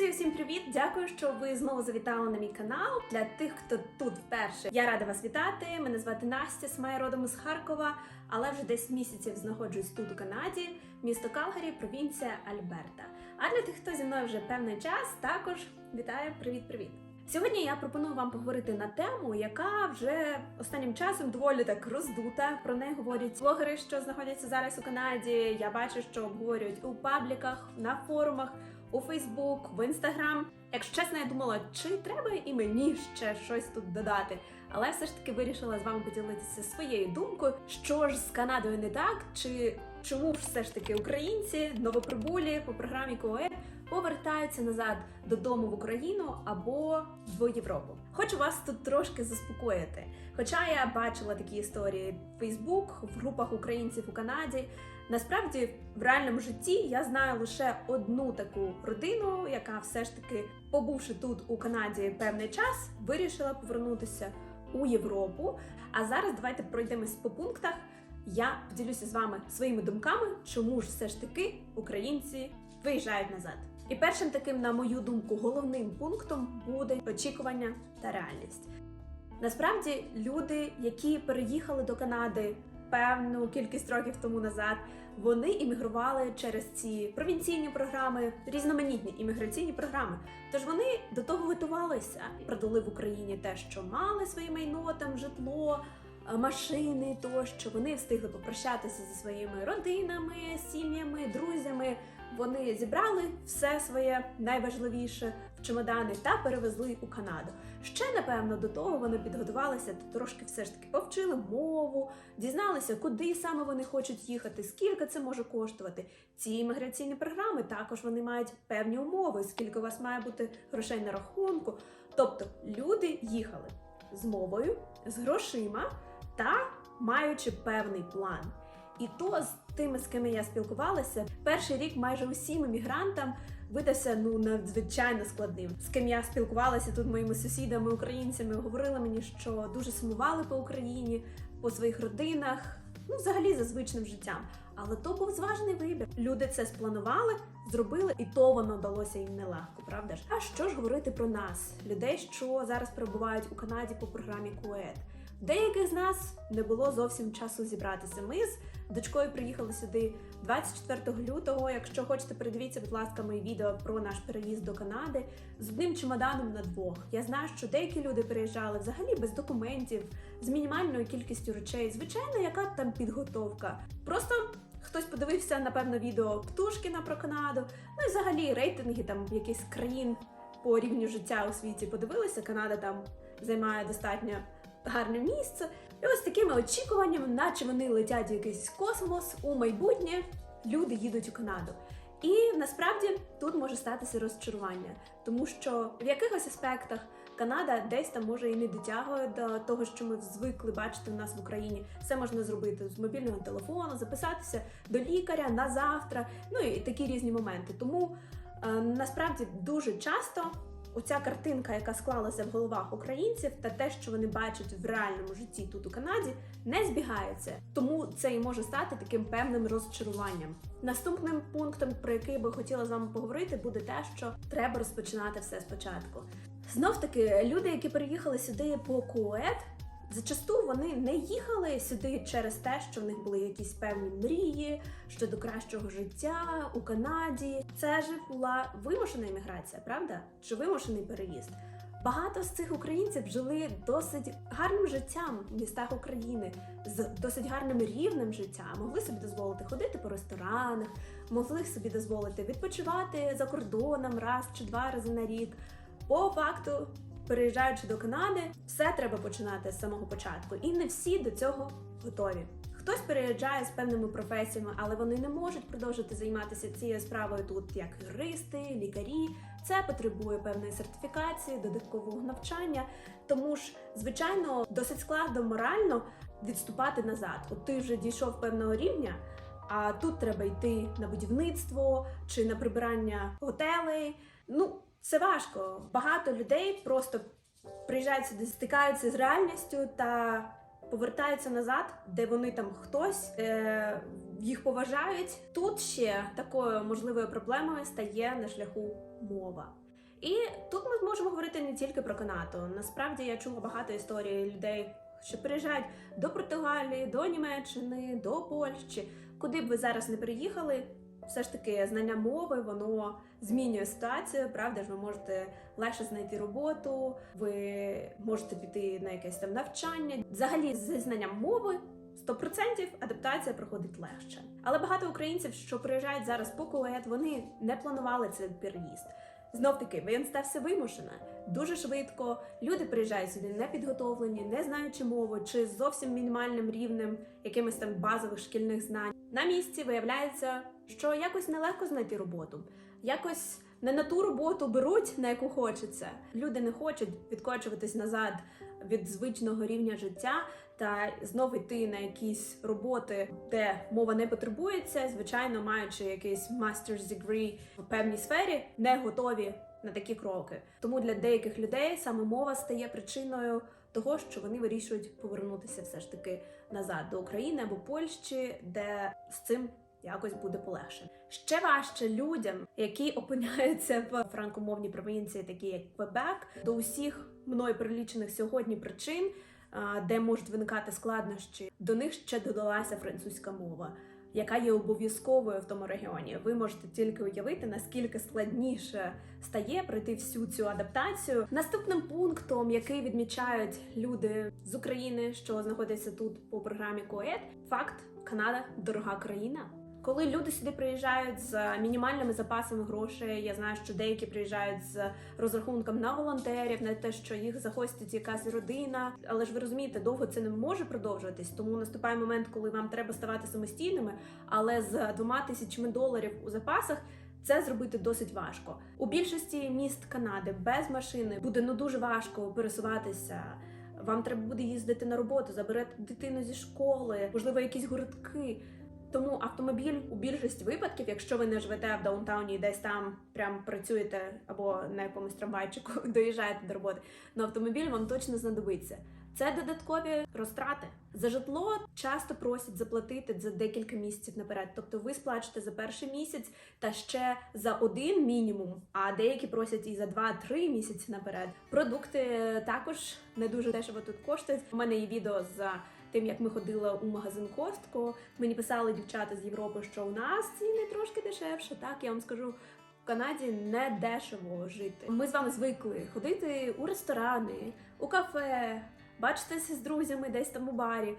Друзі, всім привіт! Дякую, що ви знову завітали на мій канал. Для тих, хто тут вперше, я рада вас вітати. Мене звати Настя, сама я родом із Харкова, але вже десь місяців знаходжусь тут у Канаді, місто Калгарі, провінція Альберта. А для тих, хто зі мною вже певний час, також вітаю, привіт-привіт! Сьогодні я пропоную вам поговорити на тему, яка вже останнім часом доволі так роздута. Про неї говорять блогери, що знаходяться зараз у Канаді. Я бачу, що обговорюють у пабліках, на форумах, у Фейсбук, в Інстаграм. Якщо чесно, я думала, чи треба і мені ще щось тут додати. Але все ж таки вирішила з вами поділитися своєю думкою, що ж з Канадою не так, чи чому ж все ж таки українці новоприбулі по програмі КОЕ повертаються назад додому в Україну або в Європу. Хочу вас тут трошки заспокоїти. Хоча я бачила такі історії в Фейсбук, в групах українців у Канаді. Насправді, в реальному житті я знаю лише одну таку родину, яка все ж таки, побувши тут у Канаді певний час, вирішила повернутися у Європу. А зараз давайте пройдемось по пунктах. Я поділюся з вами своїми думками, чому ж все ж таки українці виїжджають назад. І першим таким, на мою думку, головним пунктом буде очікування та реальність. Насправді, люди, які переїхали до Канади певну кількість років тому назад, вони іммігрували через ці провінційні програми, різноманітні імміграційні програми. Тож вони до того готувалися, продали в Україні те, що мали своє майно, там житло, е, машини тощо. Вони встигли попрощатися зі своїми родинами, сім'ями, друзями. Вони зібрали все своє найважливіше чемодани та перевезли у Канаду. Ще напевно до того вони підготувалися та трошки все ж таки повчили мову, дізналися, куди саме вони хочуть їхати, скільки це може коштувати. Ці імміграційні програми також вони мають певні умови, скільки у вас має бути грошей на рахунку. Тобто люди їхали з мовою, з грошима та маючи певний план. І то з тими, з ким я спілкувалася, перший рік майже усім іммігрантам видався ну надзвичайно складним. З ким я спілкувалася тут моїми сусідами, українцями, говорили мені, що дуже сумували по Україні, по своїх родинах, ну взагалі за звичним життям. Але то був зважений вибір. Люди це спланували, зробили, і то воно далося їм нелегко, правда ж? А що ж говорити про нас, людей, що зараз перебувають у Канаді по програмі КУЕД? Деяких з нас не було зовсім часу зібратися. Ми з дочкою приїхали сюди 24 лютого. Якщо хочете, передивіться, будь ласка, мої відео про наш переїзд до Канади з одним чемоданом на двох. Я знаю, що деякі люди переїжджали взагалі без документів, з мінімальною кількістю речей. Звичайно, яка там підготовка? Просто. Хтось подивився, напевно, відео Птушкіна про Канаду, ну і взагалі рейтинги там якихось країн по рівню життя у світі подивилися. Канада там займає достатньо гарне місце. І ось такими очікуваннями, наче вони летять в якийсь космос у майбутнє, люди їдуть у Канаду. І насправді тут може статися розчарування, тому що в якихось аспектах Канада десь там може і не дотягує до того, що ми звикли бачити у нас в Україні. Все можна зробити з мобільного телефону, записатися до лікаря на завтра, ну і такі різні моменти. Тому е, насправді дуже часто оця картинка, яка склалася в головах українців, та те, що вони бачать в реальному житті тут у Канаді, не збігається. Тому це і може стати таким певним розчаруванням. Наступним пунктом, про який би хотіла з вами поговорити, буде те, що треба розпочинати все спочатку. Знов таки, люди, які переїхали сюди по КУЕД, Зачасту вони не їхали сюди через те, що в них були якісь певні мрії щодо кращого життя у Канаді. Це ж була вимушена імміграція, правда? Чи вимушений переїзд? Багато з цих українців жили досить гарним життям в містах України з досить гарним рівнем життя. Могли собі дозволити ходити по ресторанах, могли собі дозволити відпочивати за кордоном раз чи два рази на рік. По факту переїжджаючи до Канади, все треба починати з самого початку, і не всі до цього готові. Хтось переїжджає з певними професіями, але вони не можуть продовжити займатися цією справою тут, як юристи, лікарі. Це потребує певної сертифікації, додаткового навчання. Тому ж, звичайно, досить складно морально відступати назад. От ти вже дійшов певного рівня. А тут треба йти на будівництво чи на прибирання готелей. Ну це важко. Багато людей просто приїжджають сюди, стикаються з реальністю та повертаються назад, де вони там хтось е, їх поважають. Тут ще такою можливою проблемою стає на шляху мова. І тут ми зможемо говорити не тільки про Канаду. Насправді я чула багато історій людей, що приїжджають до Португалії, до Німеччини, до Польщі. Куди б ви зараз не приїхали, все ж таки знання мови воно змінює ситуацію. Правда ж, ви можете легше знайти роботу, ви можете піти на якесь там навчання. Взагалі, зі знанням мови 100% адаптація проходить легше. Але багато українців, що приїжджають зараз по Кует, вони не планували цей переїзд. Знов таки, він стався вимушено дуже швидко. Люди приїжджають сюди не підготовлені, не знаючи мови чи з зовсім мінімальним рівнем якимись там базових шкільних знань. На місці виявляється, що якось нелегко знайти роботу, якось не на ту роботу беруть, на яку хочеться. Люди не хочуть відкочуватись назад від звичного рівня життя та знову йти на якісь роботи, де мова не потребується. Звичайно, маючи якийсь master's degree в певній сфері, не готові на такі кроки. Тому для деяких людей саме мова стає причиною того, що вони вирішують повернутися все ж таки назад до України або Польщі, де з цим якось буде полегше. Ще важче людям, які опиняються в франкомовній провінції, такі як Квебек, до усіх мною перелічених сьогодні причин, де можуть виникати складнощі. До них ще додалася французька мова. Яка є обов'язковою в тому регіоні, ви можете тільки уявити, наскільки складніше стає пройти всю цю адаптацію. Наступним пунктом, який відмічають люди з України, що знаходяться тут по програмі КОЕД, факт Канада дорога країна. Коли люди сюди приїжджають з мінімальними запасами грошей, я знаю, що деякі приїжджають з розрахунком на волонтерів, на те, що їх захостить якась родина. Але ж ви розумієте, довго це не може продовжуватись. Тому наступає момент, коли вам треба ставати самостійними, але з двома тисячами доларів у запасах. Це зробити досить важко. У більшості міст Канади без машини буде ну дуже важко пересуватися. Вам треба буде їздити на роботу, заберете дитину зі школи, можливо, якісь гуртки. Тому автомобіль у більшості випадків, якщо ви не живете в даунтауні і десь там прям працюєте або на якомусь трамвайчику доїжджаєте до роботи, на автомобіль вам точно знадобиться. Це додаткові розтрати. За житло часто просять заплатити за декілька місяців наперед. Тобто ви сплачете за перший місяць та ще за один мінімум, а деякі просять і за 2-3 місяці наперед. Продукти також не дуже дешево тут коштують. У мене є відео за тим, як ми ходили у магазин Костко. Мені писали дівчата з Європи, що у нас ціни трошки дешевше. Так я вам скажу. В Канаді не дешево жити. Ми з вами звикли ходити у ресторани, у кафе, бачитися з друзями десь там у барі.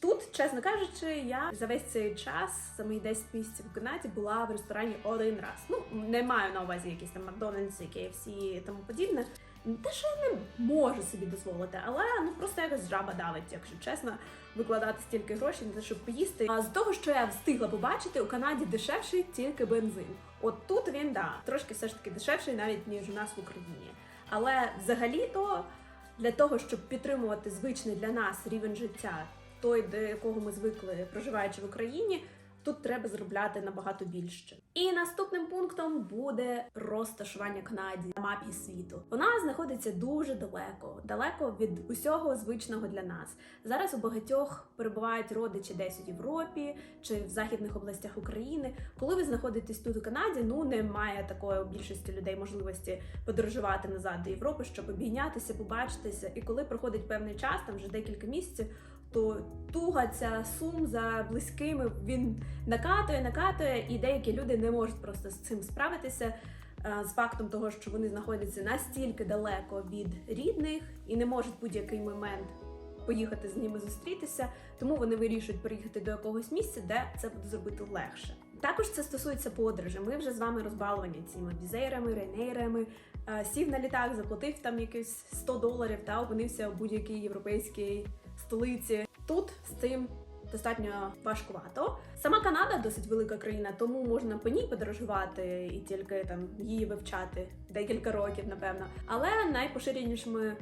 Тут, чесно кажучи, я за весь цей час, за мої 10 місяців в Канаді, була в ресторані один раз. Ну, не маю на увазі якісь там Макдональдс, KFC і тому подібне. Те, що я не можу собі дозволити, але ну просто якось жаба давить, якщо чесно, викладати стільки грошей на те, щоб поїсти. А з того, що я встигла побачити, у Канаді дешевший тільки бензин. От тут він да трошки все ж таки дешевший, навіть ніж у нас в Україні. Але взагалі-то для того, щоб підтримувати звичний для нас рівень життя, той, до якого ми звикли проживаючи в Україні. Тут треба заробляти набагато більше. І наступним пунктом буде розташування Канаді на мапі світу. Вона знаходиться дуже далеко, далеко від усього звичного для нас. Зараз у багатьох перебувають родичі десь у Європі чи в західних областях України. Коли ви знаходитесь тут у Канаді, ну немає такої у більшості людей можливості подорожувати назад до Європи, щоб обійнятися, побачитися. І коли проходить певний час, там вже декілька місяців то туга ця сум за близькими він накатує, накатує, і деякі люди не можуть просто з цим справитися. е, З фактом того, що вони знаходяться настільки далеко від рідних і не можуть будь-який момент поїхати з ними зустрітися, тому вони вирішують переїхати до якогось місця, де це буде зробити легше. Також це стосується подорожі. Ми вже з вами розбаловані цими візейрами, рейнейрами. Е, Сів на літак, заплатив там якісь 100 доларів та опинився у будь-якій європейській столиці. Тут з цим достатньо важкувато. Сама Канада досить велика країна, тому можна по ній подорожувати і тільки там її вивчати декілька років, напевно. Але найпоширенішими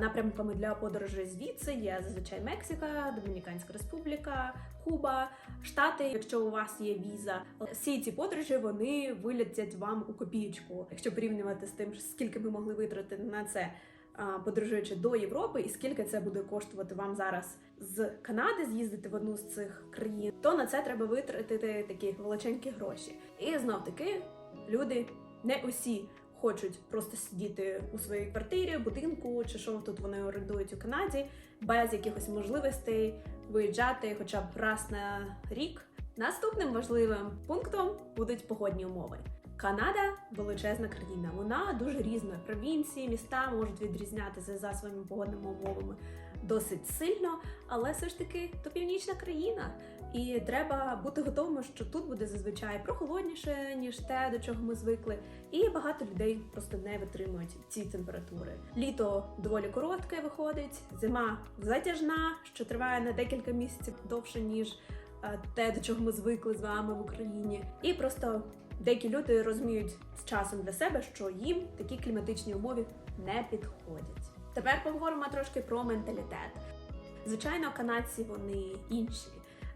напрямками для подорожей звідси є зазвичай Мексика, Домініканська Республіка, Куба, Штати. Якщо у вас є віза, всі ці подорожі вони вилетять вам у копійку, якщо порівнювати з тим, скільки ми могли витратити на це подорожуючи до Європи, і скільки це буде коштувати вам зараз з Канади з'їздити в одну з цих країн, то на це треба витратити такі величенькі гроші. І знов таки люди не усі хочуть просто сидіти у своїй квартирі, будинку чи що тут вони орендують у Канаді, без якихось можливостей виїжджати хоча б раз на рік. Наступним важливим пунктом будуть погодні умови. Канада величезна країна. Вона дуже різна. Провінції, міста можуть відрізнятися за своїми погодними умовами досить сильно, але все ж таки то північна країна. І треба бути готовими, що тут буде зазвичай прохолодніше, ніж те, до чого ми звикли. І багато людей просто не витримують ці температури. Літо доволі коротке виходить, зима затяжна, що триває на декілька місяців довше, ніж е, те, до чого ми звикли з вами в Україні. І просто деякі люди розуміють з часом для себе, що їм такі кліматичні умови не підходять. Тепер поговоримо трошки про менталітет. Звичайно, канадці вони інші.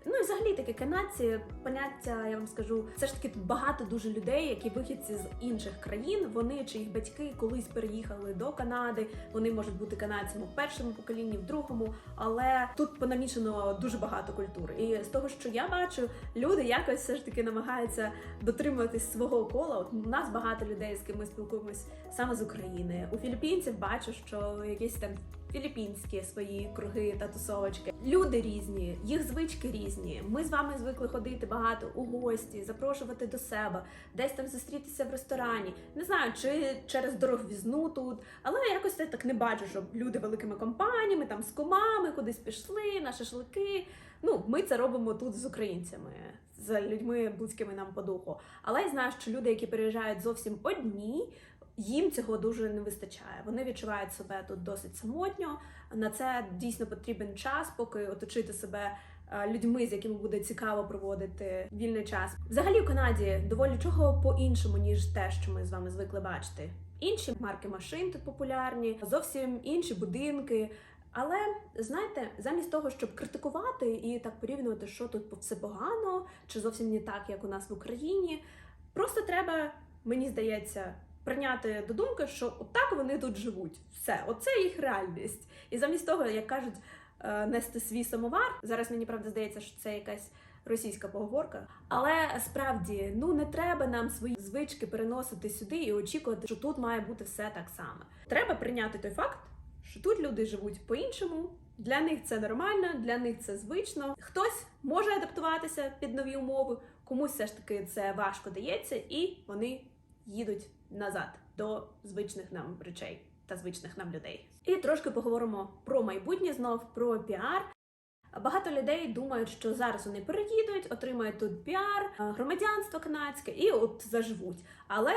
Ну і взагалі таке канадці, поняття, я вам скажу, все ж таки багато дуже людей, які вихідці з інших країн. Вони чи їх батьки колись переїхали до Канади. Вони можуть бути канадцями в першому поколінні, в другому, але тут понамішано дуже багато культур. І з того, що я бачу, люди якось все ж таки намагаються дотримуватись свого кола. От у нас багато людей, з ким ми спілкуємось саме з України. У філіппінців бачу, що якісь там філіппінські свої круги та тусовочки. Люди різні, їх звички різні. Ми з вами звикли ходити багато у гості, запрошувати до себе, десь там зустрітися в ресторані. Не знаю, чи через дороговізну тут, але я якось це так не бачу, щоб люди великими компаніями, там з комами кудись пішли на шашлики. Ну, ми це робимо тут з українцями, з людьми близькими нам по духу. Але я знаю, що люди, які переїжджають зовсім одні, їм цього дуже не вистачає. Вони відчувають себе тут досить самотньо. На це дійсно потрібен час, поки оточити себе е, людьми, з якими буде цікаво проводити вільний час. Взагалі в Канаді доволі чого по-іншому, ніж те, що ми з вами звикли бачити. Інші марки машин тут популярні, зовсім інші будинки. Але знаєте, замість того, щоб критикувати і так порівнювати, що тут все погано, чи зовсім не так, як у нас в Україні, просто треба, мені здається, прийняти до думки, що отак вони тут живуть. Все, оце їх реальність. І замість того, як кажуть, е, нести свій самовар. Зараз мені правда здається, що це якась російська поговорка. Але справді ну не треба нам свої звички переносити сюди і очікувати, що тут має бути все так само. Треба прийняти той факт, що тут люди живуть по-іншому. Для них це нормально, для них це звично. Хтось може адаптуватися під нові умови, комусь все ж таки це важко дається, і вони їдуть назад до звичних нам речей та звичних нам людей. І трошки поговоримо про майбутнє знов, про піар. Багато людей думають, що зараз вони переїдуть, отримають тут піар, е, громадянство канадське і от заживуть. Але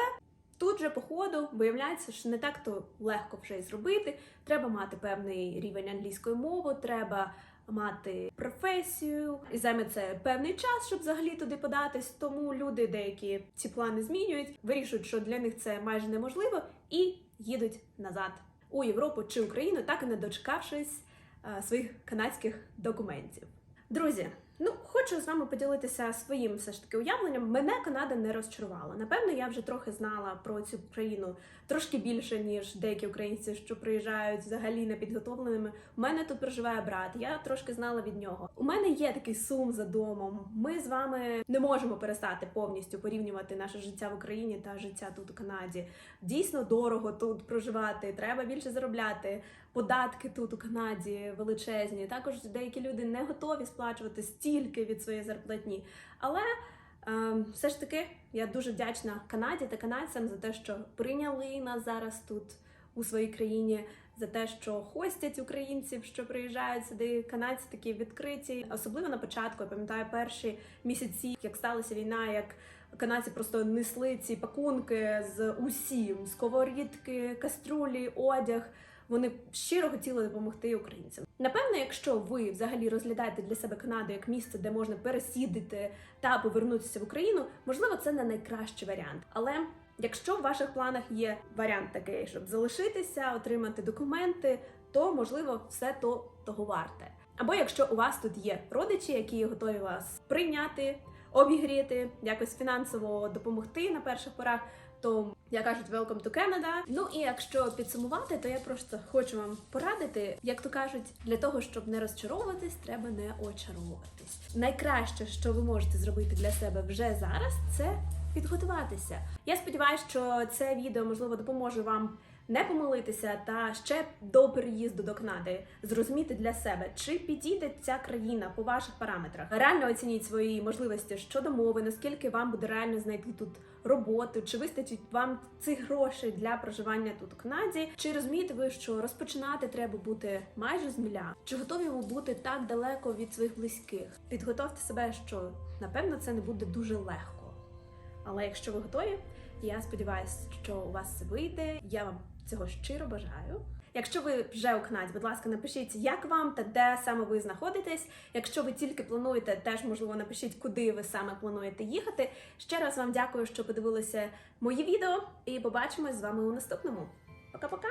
тут же, по ходу, виявляється, що не так то легко вже й зробити. Треба мати певний рівень англійської мови, треба мати професію, і займе це певний час, щоб взагалі туди податись. Тому люди деякі ці плани змінюють, вирішують, що для них це майже неможливо, і їдуть назад у Європу чи Україну, так і не дочекавшись е, своїх канадських документів. Друзі, ну хочу з вами поділитися своїм все ж таки уявленням. Мене Канада не розчарувала. Напевно, я вже трохи знала про цю країну трошки більше, ніж деякі українці, що приїжджають взагалі непідготовленими. У мене тут проживає брат. Я трошки знала від нього. У мене є такий сум за домом. Ми з вами не можемо перестати повністю порівнювати наше життя в Україні та життя тут у Канаді. Дійсно дорого тут проживати. Треба більше заробляти. Податки тут у Канаді величезні. Також деякі люди не готові сплачувати стільки від своєї зарплатні. Але все ж таки, я дуже вдячна Канаді та канадцям за те, що прийняли нас зараз тут у своїй країні, за те, що хостять українців, що приїжджають сюди. Канадці такі відкриті. Особливо на початку я пам'ятаю перші місяці, як сталася війна, як канадці просто несли ці пакунки з усім: сковорідки, каструлі, одяг. Вони щиро хотіли допомогти українцям. Напевно, якщо ви взагалі розглядаєте для себе Канаду як місце, де можна пересідати та повернутися в Україну, можливо, це не найкращий варіант. Але якщо в ваших планах є варіант такий, щоб залишитися, отримати документи, то можливо все то того варте. Або якщо у вас тут є родичі, які готові вас прийняти, обігріти, якось фінансово допомогти на перших порах. То я кажуть, welcome to Canada. Ну і якщо підсумувати, то я просто хочу вам порадити, як то кажуть, для того, щоб не розчаровуватись, треба не очаровуватись. Найкраще, що ви можете зробити для себе вже зараз, це підготуватися. Я сподіваюся, що це відео можливо допоможе вам не помилитися та ще до переїзду до Канади зрозуміти для себе, чи підійде ця країна по ваших параметрах. Реально оцініть свої можливості щодо мови, наскільки вам буде реально знайти тут роботу, чи вистачить вам цих грошей для проживання тут у Канаді, чи розумієте ви, що розпочинати треба бути майже з нуля, чи готові ви бути так далеко від своїх близьких? Підготовте себе, що напевно це не буде дуже легко. Але якщо ви готові, я сподіваюся, що у вас це вийде. Я вам цього щиро бажаю. Якщо ви вже у Канаді, будь ласка, напишіть, як вам та де саме ви знаходитесь. Якщо ви тільки плануєте, теж можливо напишіть, куди ви саме плануєте їхати. Ще раз вам дякую, що подивилися мої відео, і побачимось з вами у наступному. Пока-пока!